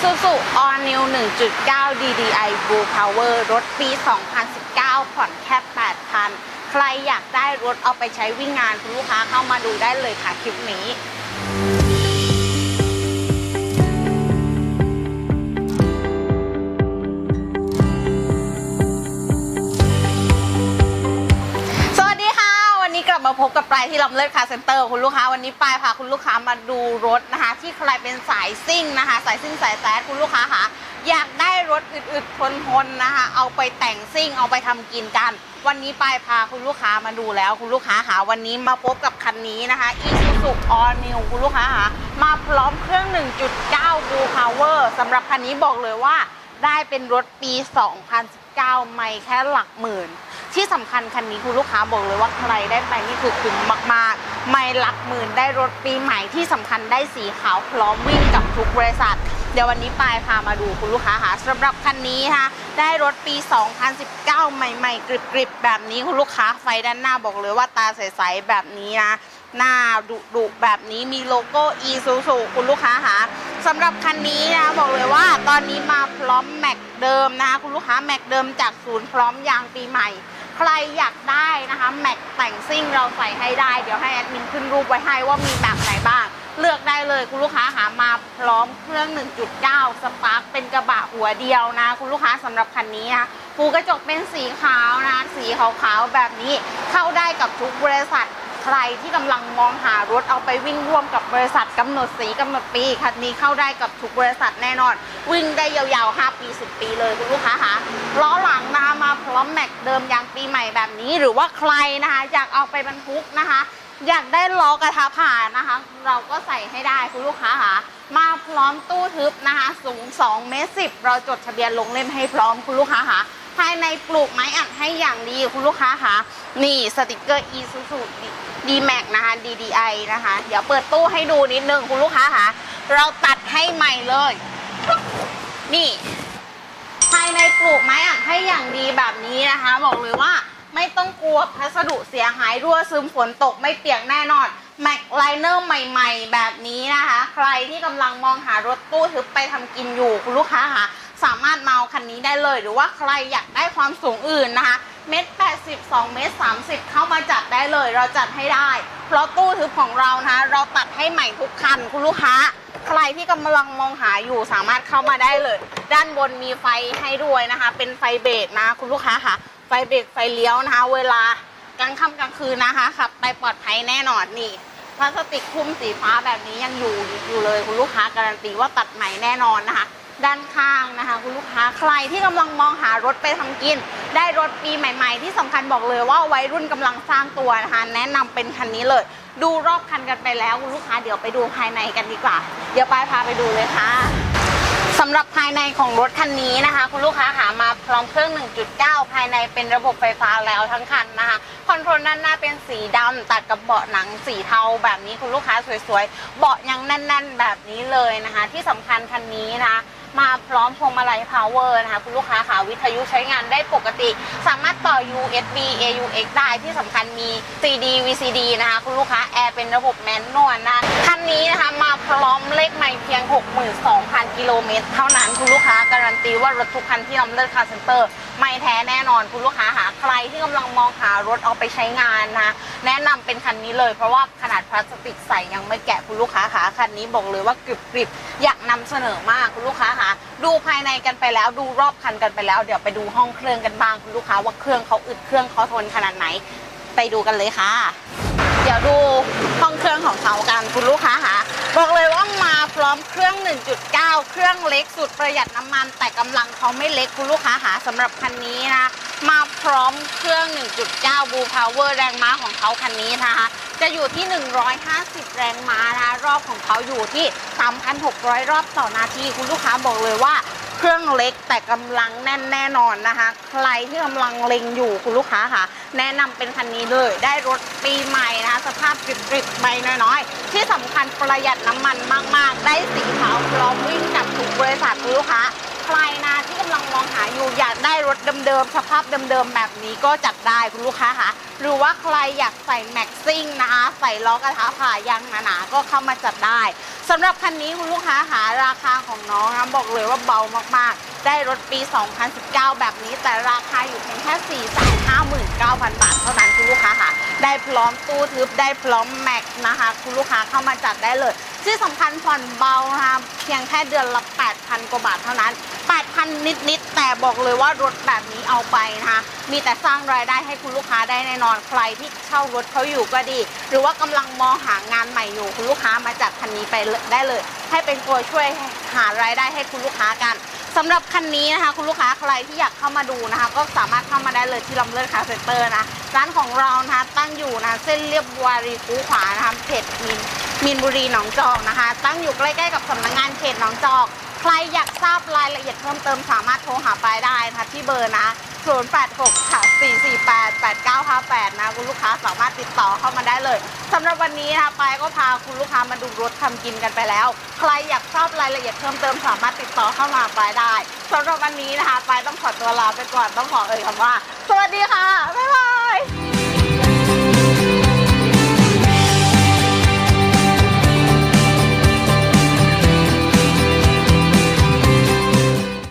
Isuzu All New 1.9 DDI Blue Power รถปี 2019 ผ่อนแค่ 8,000 ใครอยากได้รถเอาไปใช้วิ่งงานคุณลูกค้าเข้ามาดูได้เลยค่ะคลิปนี้ มาพบกับปลายที่ลำเลิศคาเซ็นเตอร์คุณลูกค้าวันนี้ปลายพาคุณลูกค้ามาดูรถนะคะ ที่ใครเป็นสายซิ่งนะคะ สายซิ่งสายแซดคุณลูกค้าค่ะอยากได้รถอึดๆทนๆนะคะ เอาไปแต่งซิ่งเอาไปทำกินกัน วันนี้ปลายพาคุณลูกค้ามาดูแล้วคุณลูกค้าค่ะวันนี้มาพบกับคันนี้นะคะ Isuzu All New คุณลูกค้าค่ะมาพร้อมเครื่อง 1.9 Blue Power สำหรับคันนี้บอกเลยว่า ได้เป็นรถปี 2019 ไม่แค่หลักหมื่น ที่สำคัญคันนี้คุณลูกค้าบอกเลยว่าใครได้ไปนี่คือคุ้มมากๆ ไม่หลักหมื่นได้รถปีใหม่ที่สำคัญได้สีขาวพร้อมวิ่งกับทุกบริษัท เดี๋ยววันนี้ปายพามาดูคุณลูกค้าค่ะสำหรับคันนี้ค่ะ ได้รถปี 2019 ใหม่ๆ กริบๆ แบบนี้คุณลูกค้าไฟด้านหน้าบอกเลยว่าตาใสๆแบบนี้นะ หน้าดุดุแบบนี้มีโลโก้ Isuzu คุณลูกค้าค่ะสำหรับคันนี้นะบอกเลยว่าตอนนี้มาพร้อมแม็กเดิมนะคะคุณลูกค้าแม็กเดิมจากศูนย์พร้อมยางปีใหม่ ใครอยากได้นะคะแม็กแต่งซิ่งเราใส่ให้ได้ เดี๋ยวให้แอดมินขึ้นรูปไว้ให้ว่ามีแบบไหนบ้าง เลือกได้เลยคุณลูกค้าหามาพร้อมเครื่อง 1.9 สปาร์คเป็นกระบะหัวเดียวนะ คุณลูกค้าสำหรับคันนี้นะฟูกระจกเป็นสีขาวนะสีขาวๆแบบนี้เข้าได้กับทุกบริษัท ใครที่กำลังมองหารถเอาไปวิ่งร่วมกับบริษัทกำหนดสีกำหนดปีคันนี้เข้าได้กับทุกบริษัทแน่นอน วิ่งได้ยาวๆ 5 ปี 10 ปีเลยคุณลูกค้าคะล้อหลังนะคะมาพร้อมแม็กเดิมยางปีใหม่แบบนี้ หรือว่าใครนะคะอยากเอาไปบรรทุกนะคะ อยากได้ล้อกระทะผ่านนะคะ เราก็ใส่ให้ได้คุณลูกค้าค่ะมาพร้อมตู้ทึบนะคะ สูง2เมตร10เราจดทะเบียนลงเล่มให้พร้อมคุณลูกค้าค่ะภายในปลูกไม้อัดให้อย่างดีคุณลูกค้าค่ะนี่สติกเกอร์ Isuzu D Max นะคะ DDI นะคะ เดี๋ยวเปิดตู้ให้ดูนิดนึงคุณลูกค้าคะเราตัดให้ใหม่เลย นี่ ภายในปลูกไม้อัดให้อย่างดีแบบนี้นะคะ บอกเลยว่าไม่ต้องกลัวพัสดุเสียหายรั่วซึมฝนตกไม่เปียกแน่นอนแม็กไลเนอร์ใหม่ๆ แบบนี้นะคะ ใครที่กำลังมองหารถตู้ทึบไปทำกินอยู่คุณลูกค้าคะสามารถมาเอาคันนี้ได้เลย หรือว่าใครอยากได้ความสูงอื่นนะคะ เมตรแปดสิบสองเมตรสามสิบเข้ามาจัดได้เลย เราจัดให้ได้ เพราะตู้ทึบของเรานะ เราตัดให้ใหม่ทุกคันคุณลูกค้า ใครที่กำลังมองหาอยู่สามารถเข้ามาได้เลย ด้านบนมีไฟให้ด้วยนะคะ เป็นไฟเบรกนะ คุณลูกค้าค่ะ ไฟเบรกไฟเลี้ยวนะคะ เวลากลางค่ำกลางคืนนะคะขับไปปลอดภัยแน่นอนนี่พลาสติกคลุมสีฟ้าแบบนี้ยังอยู่อยู่เลยคุณลูกค้าการันตีว่าตัดใหม่แน่นอนนะคะ ด้านข้างนะคะ คุณลูกค้าใครที่กำลังมองหารถไปทำกิน ได้รถปีใหม่ๆ ที่สำคัญบอกเลยว่าวัยรุ่นกำลังสร้างตัวนะคะแนะนำเป็นคันนี้เลย ดูรอบคันกันไปแล้วคุณลูกค้าเดี๋ยวไปดูภายในกันดีกว่า เดี๋ยวปายพาไปดูเลยค่ะสำหรับภายในของรถคันนี้นะคะ คุณลูกค้าหามาพร้อมเครื่อง 1.9 ภายในเป็นระบบไฟฟ้าแล้วทั้งคันนะคะ คอนโทรลด้านหน้าเป็นสีดำตัดกับเบาะหนังสีเทาแบบนี้คุณลูกค้าสวยๆ เบาะยังแน่น ๆ แบบนี้เลยนะคะ ที่สำคัญคันนี้นะคะ มาพร้อมพวงมาลัย power นะคะ คุณลูกค้าค่ะวิทยุใช้งานได้ปกติ สามารถต่อ USB AUX ได้ที่สำคัญมี CD VCD นะคะ คุณลูกค้าแอร์เป็นระบบแมนนวลนะคันนี้นะคะมาพร้อมเลขไม่เพียง 62,000 กิโลเมตร เท่านั้นคุณลูกค้าการันตีว่ารถทุกคันที่นำเลิศคาร์เซ็นเตอร์ไม่แท้แน่นอนคุณลูกค้าหาใครที่กำลังมองหารถเอาไปใช้งานนะแนะนำเป็นคันนี้เลยเพราะว่าขนาดพลาสติกใสยังไม่แกะคุณลูกค้าค่ะคันนี้บอกเลยว่ากริบกริบ อยากนำเสนอมากคุณลูกค้าค่ะดูภายในกันไปแล้วดูรอบคันกันไปแล้ว เดี๋ยวไปดูห้องเครื่องกันบ้างคุณลูกค้าว่าเครื่องเขาอึดเครื่องเขาทนขนาดไหน ไปดูกันเลยค่ะ เดี๋ยวดูห้องเครื่องของเขากันคุณลูกค้าค่ะบอกเลยว่ามาพร้อมเครื่อง 1.9 เครื่องเล็กสุดประหยัดน้ำมัน แต่กำลังเขาไม่เล็กคุณลูกค้าหาสำหรับคันนี้นะ มาพร้อมเครื่อง 1.9 Blue Power แรงม้าของเขาคันนี้นะคะ จะอยู่ที่ 150 แรงม้านะรอบของเขาอยู่ที่ 3,600 รอบต่อนาที คุณลูกค้าบอกเลยว่าเครื่องเล็กแต่กำลังแน่นแน่นอนนะคะ ใครที่กำลังเล็งอยู่คุณลูกค้าค่ะ แนะนำเป็นคันนี้เลย ได้รถปีใหม่นะคะ สภาพกริบๆใบน้อยๆ ที่สำคัญประหยัดน้ำมันมาก ๆ ได้สีขาวพร้อมวิ่งกับทุกบริษัทคุณลูกค้า ใคร นะที่กำลังมององหาอยู่อยากได้รถเดิมๆสภาพเดิมๆแบบนี้ก็จัดได้คุณลูกค้าค่ะหรือว่าใครอยากใส่แม็กซิ่งนะคะใส่ล้อกระทะผ่ายางหนาๆก็เข้ามาจัดได้สำหรับคันนี้คุณลูกค้าหาราคาของน้องนะบอกเลยว่าเบามากๆ ได้รถปี 2019 แบบนี้ แต่ราคาอยู่เพียงแค่ 459,000 บาทเท่านั้นคุณลูกค้าค่ะได้พร้อมตู้ทึบได้พร้อมแม็กนะคะ คุณลูกค้าเข้ามาจัดได้เลย ที่สำคัญผ่อนเบานะคะเพียงแค่เดือนละ 8,000 กว่าบาทเท่านั้น 8,000 นิดๆแต่บอกเลยว่ารถแบบนี้เอาไปนะคะ มีแต่สร้างรายได้ให้คุณลูกค้าได้แน่นอนใครที่เช่ารถเขาอยู่ก็ดี หรือว่ากำลังมองหางานใหม่อยู่คุณลูกค้ามาจัดคันนี้ไปได้เลย ให้เป็นตัวช่วยหารายได้ให้คุณลูกค้ากันสำหรับคันนี้นะคะ คุณลูกค้าใครที่อยากเข้ามาดูนะคะ ก็สามารถเข้ามาได้เลยที่ลำเลิศคาเซ็นเตอร์นะร้านของเรานะคะตั้งอยู่นะเส้นเรียบวารีคูขวานะคะเขตมินมินบุรีหนองจอกนะคะ ตั้งอยู่ใกล้ๆกับสำนักงานเขตหนองจอก ใครอยากทราบรายละเอียดเพิ่มเติมสามารถโทรหาปายได้นะคะที่เบอร์นะ 086 ค่ะ 448 8958 นะ คุณลูกค้าสามารถติดต่อเข้ามาได้เลยสำหรับวันนี้นะคะปายก็พาคุณลูกค้ามาดูรถทำกินกันไปแล้ว ใครอยากทราบรายละเอียดเพิ่มเติมสามารถติดต่อเข้ามาปายได้สำหรับวันนี้นะคะปายต้องขอตัวลาไปก่อนต้องขอเอ่ยคำว่า สวัสดีค่ะบ๊ายบาย